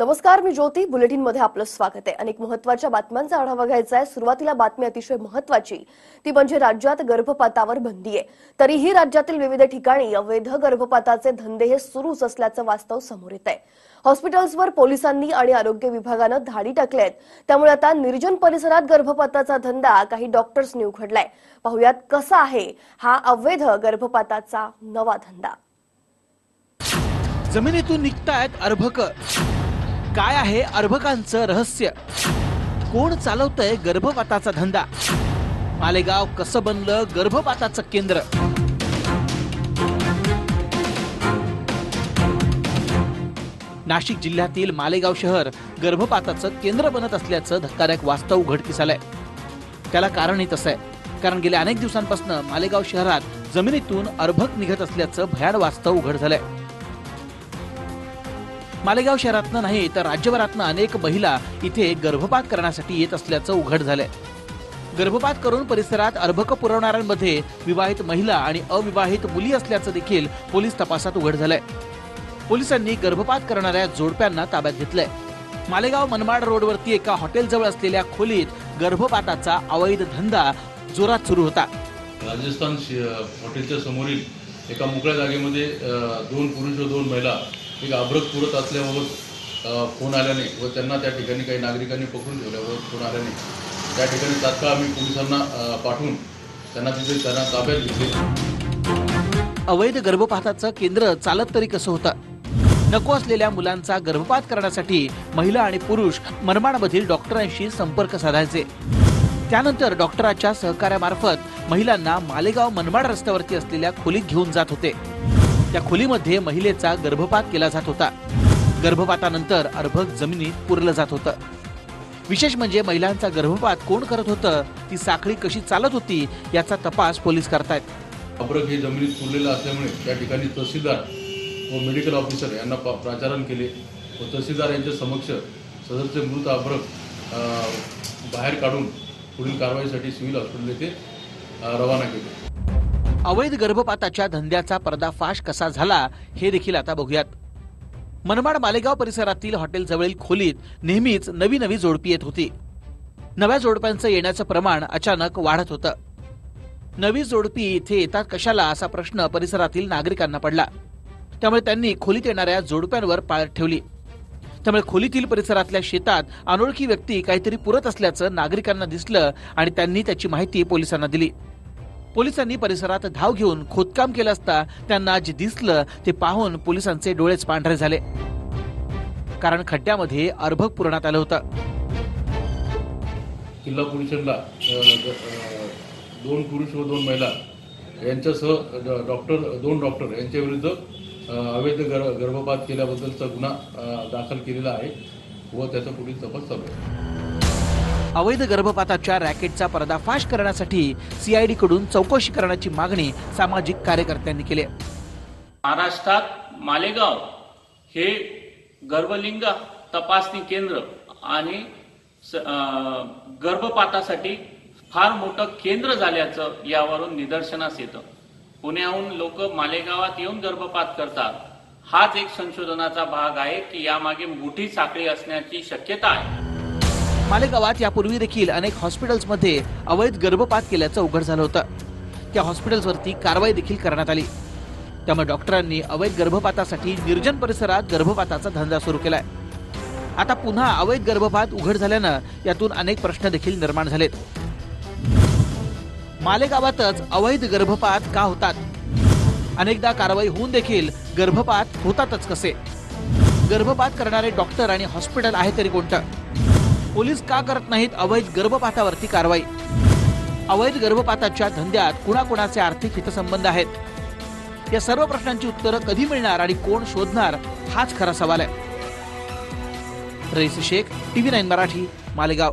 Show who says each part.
Speaker 1: नमस्कार मी ज्योती. बुलेटिनमध्ये आपलं स्वागत आहे. अनेक महत्त्वाच्या बातम्यांचा आढावा घ्यायचा आहे. सुरुवातीला बातमी अतिशय महत्वाची ती म्हणजे राज्यात गर्भपातावर बंदी आहे. तरीही राज्यातील विविध ठिकाणी अवैध गर्भपाताचे धंदे हे सुरूच असल्याचं वास्तव समोर येत आहे हॉस्पिटल्सवर पोलिसांनी आणि आरोग्य विभागानं धाडी टाकल्यात त्यामुळे आता निर्जन परिसरात गर्भपाताचा धंदा काही डॉक्टर्सनी उघडलाय. पाहुयात कसा आहे हा अवैध गर्भपाताचा नवा धंदा.
Speaker 2: जमिनीतून निघतायत अर्भक काय आहे अर्भकांचं रहस्य? कोण चालवतंय गर्भपाताचा धंदा? मालेगाव कसं बनलं गर्भपाताचं केंद्र? नाशिक जिल्ह्यातील मालेगाव शहर गर्भपाताचं केंद्र बनत असल्याचं धक्कादायक वास्तव उघडकीस आलंय. त्याला कारणही तसं आहे कारण गेल्या अनेक दिवसांपासून मालेगाव शहरात जमिनीतून अर्भक निघत असल्याचं भयान वास्तव उघड झालंय. मालेगाव शहरातनं नाही तर राज्यभरातनं अनेक महिला इथे गर्भपात करण्यासाठी येत असल्याचं उघड झालंय. गर्भपात करून परिसरात अर्भक पुरवणाऱ्यांमध्ये विवाहित महिला आणि अविवाहित मुली असल्याचं देखील पोलीस तपासात उघड झालंय. पोलिसांनी गर्भपात करणाऱ्या जोडप्यांना ताब्यात घेतलंय. मालेगाव मनमाड रोडवरती एका हॉटेलजवळ असलेल्या खोलीत गर्भपाताचा अवैध धंदा जोरात सुरू होता.
Speaker 3: राजस्थान हॉटेलच्या समोरील एका मोकळ्या जागेमध्ये दोन पुरुष व दोन महिला एक अभ्रक पुरत असल्याबाबत फोन आल्याने व त्यांना त्या ठिकाणी काही नागरिकांनी पकडून ठेवल्यावर फोन आल्याने त्या ठिकाणी तात्काळ आम्ही पोलिसांना पाठवून त्यांना तिथे त्यांना ताब्यात घेतले.
Speaker 2: अवैध गर्भपाताचं केंद्र चालत तरी कसं होतं? नको असलेल्या मुलांचा गर्भपात करण्यासाठी महिला आणि पुरुष मनमाडमधील डॉक्टरांशी संपर्क साधायचे. त्यानंतर डॉक्टराच्या सहकार्यामार्फत महिलांना मालेगाव मनमाड रस्त्यावरती असलेल्या खोलीत घेऊन जात होते. त्या खोलीमध्ये महिलेचा गर्भपात केला जात होता. गर्भपातानंतर अर्भक जमिनीत पुरलं जात होतं. विशेष म्हणजे महिलांचा गर्भपात कोण करत होतं ती साखळी कशी चालत होती याचा तपास पोलीस करतायत.
Speaker 3: अर्भक हे जमिनीत पुरलेलं असल्यामुळे त्या ठिकाणी तहसीलदार व मेडिकल ऑफिसर यांना प्राचारण केले व तहसीलदार यांच्या समक्ष सदरचे मृत अर्भक बाहेर काढून पुढील कारवाईसाठी सिव्हिल हॉस्पिटल येथे रवाना केले.
Speaker 2: अवैध गर्भपाताच्या धंद्याचा पर्दाफाश कसा झाला हे देखील आता बघूयात. मनमाड मालेगाव परिसरातील हॉटेल जवळील खोलीत नेहमीच नवी नवी जोडपी येत होती. नव्या जोडप्यांचं येण्याचं प्रमाण अचानक वाढत होतं. नवी जोडपी इथे येतात कशाला असा प्रश्न परिसरातील नागरिकांना पडला. त्यामुळे त्यांनी खोलीत येणाऱ्या जोडप्यांवर पाळत ठेवली. त्यामुळे खोलीतील परिसरातल्या शेतात अनोळखी व्यक्ती काहीतरी पुरत असल्याचं नागरिकांना दिसलं आणि त्यांनी त्याची माहिती पोलिसांना दिली. पोलिसांनी परिसरात धाव घेऊन खोदकाम केलं असता त्यांना जे दिसलं ते पाहून पोलिसांचे डोळेच पांढरे झाले. कारण खड्ड्यामध्ये अर्भक पुरवण्यात आलं होतं.
Speaker 3: किल्ला पोलिसांना दोन पुरुष व दोन महिला यांच्यासह डॉक्टर दोन डॉक्टर यांच्या विरुद्ध अवैध गर गर्भपात केल्याबद्दलचा गुन्हा दाखल केलेला आहे व त्याचा पुढील तपास चालू आहे.
Speaker 2: अवैध गर्भपाताच्या रॅकेटचा पर्दाफाश करण्यासाठी सीआयडी कडून चौकशी करण्याची मागणी सामाजिक कार्यकर्त्यांनी केली आहे.
Speaker 4: महाराष्ट्रात मालेगाव हे गर्भलिंग तपासणी केंद्र आणि स- गर्भपातासाठी फार मोठं केंद्र झाल्याचं यावरून निदर्शनास येतं. पुण्याहून लोक मालेगावात येऊन गर्भपात करतात. हाच एक संशोधनाचा भाग आहे की यामागे मोठी साखळी असण्याची शक्यता आहे.
Speaker 2: मालेगावात यापूर्वी देखील अनेक हॉस्पिटल्समध्ये अवैध गर्भपात केल्याचं उघड झालं होतं. त्या हॉस्पिटल्सवरती कारवाई देखील करण्यात आली. त्यामुळे डॉक्टरांनी अवैध गर्भपातासाठी निर्जन परिसरात गर्भपाताचा धंदा सुरू केलाय. आता पुन्हा अवैध गर्भपात उघड झाल्यानं यातून अनेक प्रश्न देखील निर्माण झालेत. मालेगावातच अवैध गर्भपात का होतात? अनेकदा कारवाई होऊन देखील गर्भपात होतातच कसे? गर्भपात करणारे डॉक्टर आणि हॉस्पिटल आहे तरी कोणतं? पोलीस का करत नाहीत अवैध गर्भपातावरती कारवाई? अवैध गर्भपाताच्या धंद्यात कुणाकुणाचे आर्थिक हितसंबंध आहेत? या सर्व प्रश्नांची उत्तरं कधी मिळणार आणि कोण शोधणार हाच खरा सवाल आहे. Rais Shaikh TV nine Marathi Malegaon.